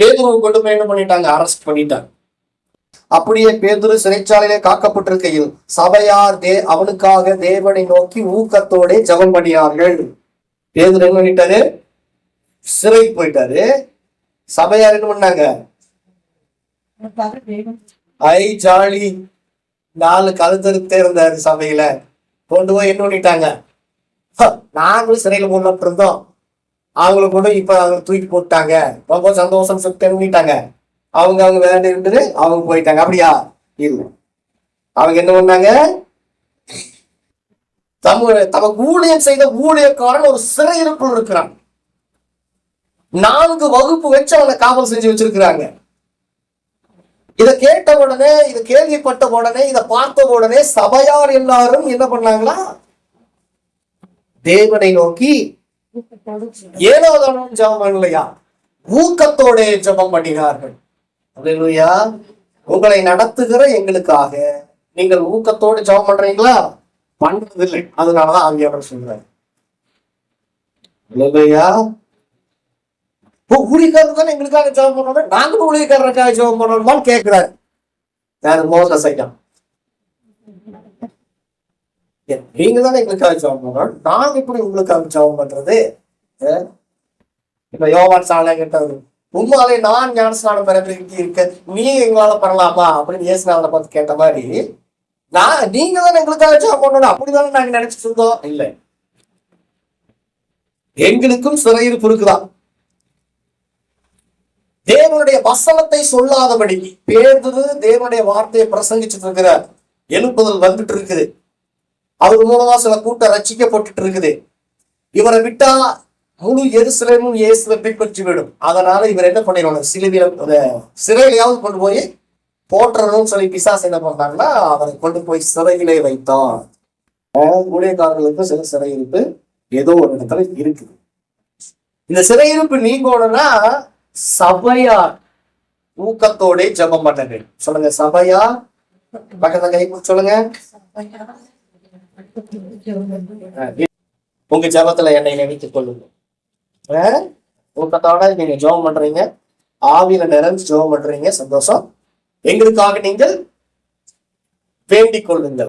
பேதுருவை கொண்டு போய் என்ன பண்ணிட்டாங்க? அரெஸ்ட் பண்ணிட்டாங்க. அப்படியே பேதுரு சிறைச்சாலையிலே காக்கப்பட்டிருக்கையில் சபையார் தே அவனுக்காக தேவனை நோக்கி ஊக்கத்தோட ஜபம் பண்ணினார்கள். பேதுரு என்ன பண்ணிட்டாரு? சிறைக்கு போயிட்டாரு. சபையார் என்ன பண்ணாங்க? ஐ ஜாலி. நாலு கழுத்தறுத்தே இருந்தாரு சபையில. கொண்டு போய் என்ன பண்ணிட்டாங்க? நாங்களும் சிறையில போட்டு இருந்தோம் அவங்கள கூட இப்ப அவங்க தூக்கி போட்டாங்க ரொம்ப சந்தோஷம் பண்ணிட்டாங்க அவங்க அவங்க வேலை இருந்தது அவங்க போயிட்டாங்க. அப்படியா? இல்லை. அவங்க என்ன பண்ணாங்க? தம தமக்கு ஊழியம் செய்த ஊழியக்காரன் ஒரு சிறையிருப்புள் இருக்கிறான். நான்கு வகுப்பு வச்சு அவனை காவல் செஞ்சு வச்சிருக்கிறாங்க. இத கேட்ட உடனே இதை கேள்விப்பட்ட உடனே இதை பார்த்த உடனே சபையார் எல்லாரும் என்ன பண்ணாங்களா? தேவனை நோக்கி ஏனோதானும் ஜெபம் பண்ணலையா ஊக்கத்தோட ஜெபம் பண்ணினார்கள் அல்லேலூயா. உங்களை நடத்துகிற எங்களுக்காக நீங்கள் ஊக்கத்தோடு ஜெபம் பண்றீங்களா? பண்றது இல்லை அதனாலதான் ஆவியாளர் சொல்றாரு. அல்லேலூயா. ஊழியக்காரர் தானே எங்களுக்காக ஜெபம் பண்ணணும் நாங்களும் ஊழியக்காரருக்காக ஜெபம் பண்ணணுமான்னு கேட்கிறாரு. யாரு மோசஸ் ஐட்டம் நீங்க தானே எங்களுக்காக ஜெபம் பண்ணணும் நாங்க இப்படி உங்களுக்காக ஜெபம் பண்றது அஹ்? இப்ப யோவான் சாலை கேட்டவர் உண்மையாலே நான் ஞானஸ்நானம் பெறப்பட்டு இருக்க நீ எங்களால பண்ணலாமா அப்படின்னு இயேசுநாதனை பார்த்து கேட்ட மாதிரி நான் நீங்க தானே எங்களுக்காக ஜெபம் பண்ணணும் அப்படிதானே நாங்க நினைச்சிட்டு இருந்தோம். இல்லை. எங்களுக்கும் சிறையிருப்பு இருக்குதான் தேவனுடைய வசனத்தை சொல்லாதபடி பேர்ந்தது தேவனுடைய வார்த்தையை பிரசங்கிச்சுட்டு இருக்கிற எழுப்புதல் வந்துட்டு இருக்குது. அவர் மூலமா சில கூட்டம் ரச்சிக்கப்பட்டு இருக்குது. இவரை விட்டா முழு எருசலேமும் இயேசுவை பின்பற்றி விடும். அதனால இவர் என்ன பண்ணிடணும்? சிலுவையில சிறையிலையாவது கொண்டு போய் போற்றணும்னு சொல்லி பிசாசு என்ன பண்றாங்கன்னா அவரை கொண்டு போய் சிறையிலே வைத்தான். ஊழியக்காரர்களுக்கு சில சிறையிருப்பு ஏதோ ஒரு இடத்துல இருக்குது. இந்த சிறையிருப்பு நீங்கணும்னா சபையார் ஊக்கத்தோட ஜபம் பண்ணுங்க. சொல்லுங்க சபையார் பக்கத்துல கை சொல்லுங்க. உங்க ஜெபத்துல என்னை நினைத்துக் கொள்ளுங்க அஹ் நீங்க ஜெபம் பண்றீங்க. ஆவியில நிறைஞ்சு ஜெபம் பண்றீங்க. சந்தோஷம். எங்களுக்காக நீங்கள் வேண்டிக் கொள்ளுங்கள்.